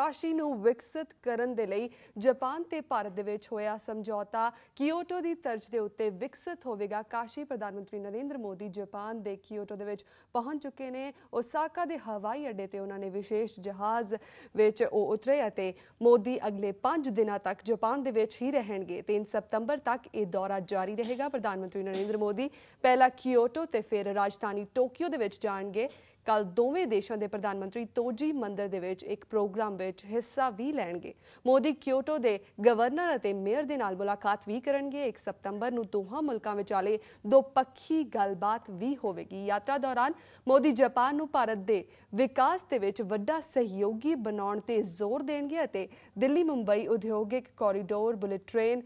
ਕਾਸ਼ੀ ਨੂੰ ਵਿਕਸਿਤ ਕਰਨ ਦੇ ਲਈ ਜਾਪਾਨ ਤੇ ਭਾਰਤ ਦੇ ਵਿੱਚ ਹੋਇਆ ਸਮਝੌਤਾ। ਕਿਓਟੋ ਦੀ ਤਰਜ਼ ਦੇ ਉੱਤੇ ਵਿਕਸਿਤ ਹੋਵੇਗਾ ਕਾਸ਼ੀ, ਪ੍ਰਧਾਨ ਮੰਤਰੀ ਨਰਿੰਦਰ ਮੋਦੀ ਜਾਪਾਨ ਦੇ ਕਿਓਟੋ ਦੇ ਵਿੱਚ ਪਹੁੰਚ ਚੁੱਕੇ ਨੇ। ਓਸਾਕਾ ਦੇ ਹਵਾਈ ਅੱਡੇ ਤੇ ਉਹਨਾਂ ਨੇ ਵਿਸ਼ੇਸ਼ ਜਹਾਜ਼ ਵਿੱਚ ਉਹ ਉਤਰੇ ਅਤੇ ਮੋਦੀ ਅਗਲੇ 5 ਦਿਨਾਂ ਤੱਕ ਜਾਪਾਨ ਦੇ ਵਿੱਚ ਹੀ ਰਹਿਣਗੇ। 3 ਸਤੰਬਰ ਤੱਕ ਇਹ ਦੌਰਾ ਜਾਰੀ ਰਹੇਗਾ। ਪ੍ਰਧਾਨ ਮੰਤਰੀ ਨਰਿੰਦਰ ਮੋਦੀ ਪਹਿਲਾਂ ਕਿਓਟੋ ਤੇ ਫਿਰ ਰਾਜਧਾਨੀ ਟੋਕੀਓ ਦੇ ਵਿੱਚ ਜਾਣਗੇ। ਕੱਲ ਦੋਵੇਂ ਦੇਸ਼ਾਂ ਦੇ ਪ੍ਰਧਾਨ ਮੰਤਰੀ ਤੋਜੀ ਮੰਦਰ ਦੇ ਵਿੱਚ ਇੱਕ ਪ੍ਰੋਗਰਾਮ ਵਿੱਚ ਹਿੱਸਾ ਵੀ ਲੈਣਗੇ। ਮੋਦੀ ਕਿਓਟੋ ਦੇ ਗਵਰਨਰ ਅਤੇ ਮੇਅਰ ਦੇ ਨਾਲ ਮੁਲਾਕਾਤ ਵੀ ਕਰਨਗੇ। 1 ਸਤੰਬਰ ਨੂੰ ਦੋਹਾਂ ਮੁਲਕਾਂ ਵਿਚਾਲੇ ਦੋ ਪੱਖੀ ਗੱਲਬਾਤ ਵੀ ਹੋਵੇਗੀ। ਯਾਤਰਾ ਦੌਰਾਨ ਮੋਦੀ ਜਾਪਾਨ ਨੂੰ ਭਾਰਤ ਦੇ ਵਿਕਾਸ ਦੇ ਵਿੱਚ ਵੱਡਾ ਸਹਿਯੋਗੀ ਬਣਾਉਣ ਤੇ ਜ਼ੋਰ ਦੇਣਗੇ ਅਤੇ ਦਿੱਲੀ ਮੁੰਬਈ ਉਦਯੋਗਿਕ ਕੋਰੀਡੋਰ, ਬੁਲੇਟ ਟ੍ਰੇਨ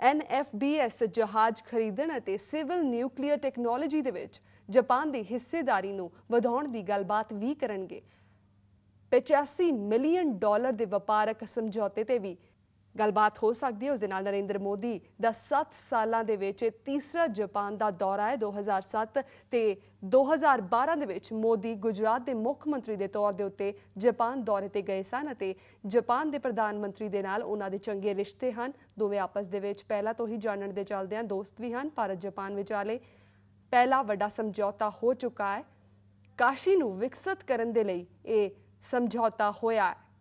ਐਨਐਫਬੀਐਸ ਜਹਾਜ਼ ਖਰੀਦਣ ਅਤੇ ਸਿਵਲ ਨਿਊਕਲੀਅਰ ਟੈਕਨੋਲੋਜੀ ਦੇ ਵਿੱਚ ਜਾਪਾਨ ਦੀ ਹਿੱਸੇਦਾਰੀ ਨੂੰ ਵਧਾਉਣ ਦੀ ਗੱਲਬਾਤ ਵੀ ਕਰਨਗੇ। 85 ਮਿਲੀਅਨ ਡਾਲਰ ਦੇ ਵਪਾਰਕ ਸਮਝੌਤੇ ਤੇ ਵੀ ਗੱਲਬਾਤ ਹੋ ਸਕਦੀ ਹੈ। ਉਸ ਦੇ ਨਾਲ ਨਰਿੰਦਰ ਮੋਦੀ ਦਾ 7 ਸਾਲਾਂ ਦੇ ਵਿੱਚ ਇਹ ਤੀਸਰਾ ਜਾਪਾਨ ਦਾ ਦੌਰਾ ਹੈ 2007 ਤੇ 2012 ਦੇ ਵਿੱਚ ਮੋਦੀ ਗੁਜਰਾਤ ਦੇ ਮੁੱਖ ਮੰਤਰੀ ਦੇ ਤੌਰ ਦੇ ਉੱਤੇ ਜਾਪਾਨ ਦੌਰੇ ਤੇ ਗਏ ਸਨ ਅਤੇ ਜਾਪਾਨ ਦੇ ਪ੍ਰਧਾਨ ਮੰਤਰੀ ਦੇ ਨਾਲ ਉਹਨਾਂ ਦੇ ਚੰਗੇ ਰਿਸ਼ਤੇ ਹਨ। ਦੋਵੇਂ ਆਪਸ ਦੇ ਵਿੱਚ ਪਹਿਲਾਂ ਤੋਂ ਹੀ ਜਾਣਨ ਦੇ ਚੱਲਦਿਆਂ ਦੋਸਤ ਵੀ ਹਨ। ਭਾਰਤ ਜਾਪਾਨ ਵਿਚਾਲੇ ਪਹਿਲਾ ਵੱਡਾ ਸਮਝੌਤਾ ਹੋ ਚੁੱਕਾ ਹੈ। ਕਾਸ਼ੀ ਨੂੰ ਵਿਕਸਿਤ ਕਰਨ ਦੇ ਲਈ ਇਹ ਸਮਝੌਤਾ ਹੋਇਆ ਹੈ।